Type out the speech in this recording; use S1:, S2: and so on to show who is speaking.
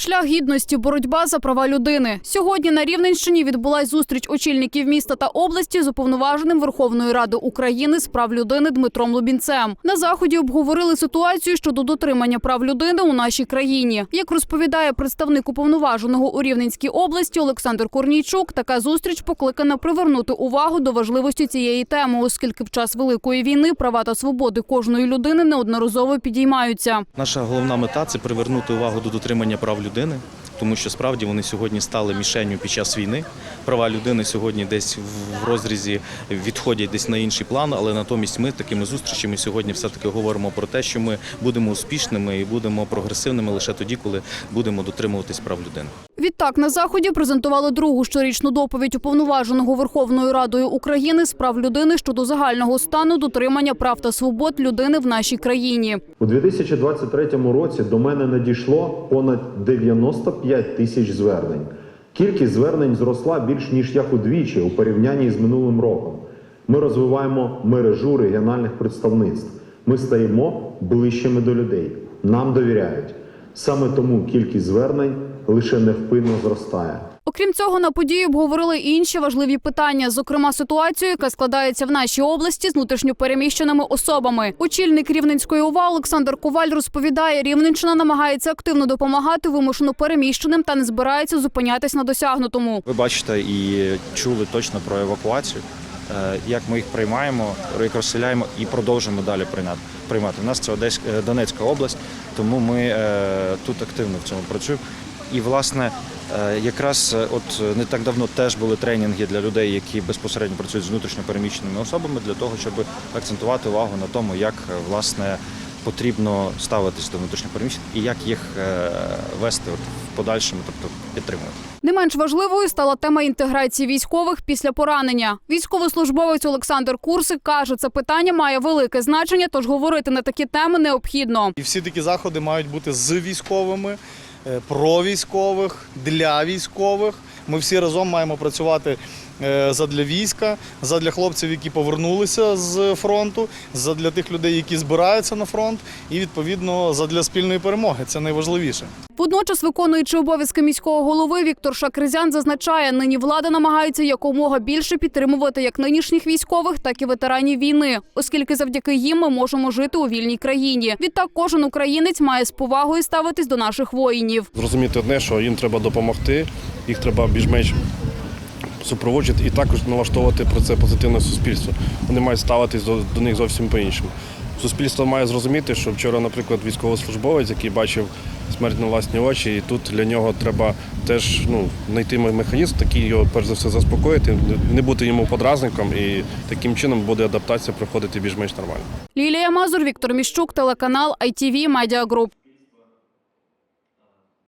S1: Шлях гідності, боротьба за права людини. Сьогодні на Рівненщині відбулась зустріч очільників міста та області з уповноваженим Верховної Ради України з прав людини Дмитром Лубінцем. На заході обговорили ситуацію щодо дотримання прав людини у нашій країні. Як розповідає представник уповноваженого у Рівненській області Олександр Корнійчук, така зустріч покликана привернути увагу до важливості цієї теми, оскільки в час великої війни права та свободи кожної людини неодноразово підіймаються.
S2: Наша головна мета це привернути увагу до дотримання прав людини, тому що справді вони сьогодні стали мішенню під час війни. Права людини сьогодні десь в розрізі відходять десь на інший план, але натомість ми такими зустрічами сьогодні все-таки говоримо про те, що ми будемо успішними і будемо прогресивними лише тоді, коли будемо дотримуватись прав людини.
S1: Відтак на заході презентували другу щорічну доповідь уповноваженого Верховною Радою України з прав людини щодо загального стану дотримання прав та свобод людини в нашій країні.
S3: У 2023 році до мене надійшло понад 95 тисяч звернень. Кількість звернень зросла більш ніж як удвічі у порівнянні з минулим роком. Ми розвиваємо мережу регіональних представництв. Ми стаємо ближчими до людей. Нам довіряють. Саме тому кількість звернень лише невпинно зростає.
S1: Окрім цього, на події обговорили і інші важливі питання, зокрема ситуацію, яка складається в нашій області з внутрішньопереміщеними особами. Очільник Рівненської ОВА Олександр Коваль розповідає, Рівненщина намагається активно допомагати вимушено переміщеним та не збирається зупинятись на досягнутому.
S4: Ви бачите і чули точно про евакуацію, е, як ми їх приймаємо, як розселяємо і продовжуємо далі прийняти- приймати. У нас це Одеська, е, Донецька область, тому ми е, тут активно в цьому працюємо. І, власне, е, якраз е, от е, не так давно теж були тренінги для людей, які безпосередньо працюють з внутрішньо переміщеними особами, для того, щоб акцентувати увагу на тому, як власне потрібно ставитись до внутрішньопереміщених і як їх вести от в подальшому, тобто підтримувати.
S1: Не менш важливою стала тема інтеграції військових після поранення. Військовослужбовець Олександр Курсик каже, це питання має велике значення, тож говорити на такі теми необхідно.
S5: І всі такі заходи мають бути з військовими, про військових, для військових. Ми всі разом маємо працювати е, задля війська, задля хлопців, які повернулися з фронту, задля тих людей, які збираються на фронт, і відповідно задля спільної перемоги. Це найважливіше.
S1: Водночас, виконуючи обов'язки міського голови, Віктор Шакризян зазначає, нині влада намагається якомога більше підтримувати як нинішніх військових, так і ветеранів війни, оскільки завдяки їм ми можемо жити у вільній країні. Відтак, кожен українець має з повагою ставитись до наших воїнів.
S6: зрозуміти одне, що їм треба допомогти, їх треба більш-менш супроводжувати і також налаштовувати про це позитивне суспільство. Вони мають ставитись до, до них зовсім по-іншому. Суспільство має зрозуміти, що вчора, наприклад, військовослужбовець, який бачив смерть на власні очі, і тут для нього треба теж ну, знайти механізм, такий його перш за все заспокоїти, не бути йому подразником, і таким чином буде адаптація проходити більш-менш нормально.
S1: Лілія Мазур, Віктор Міщук, телеканал ITV Media Group.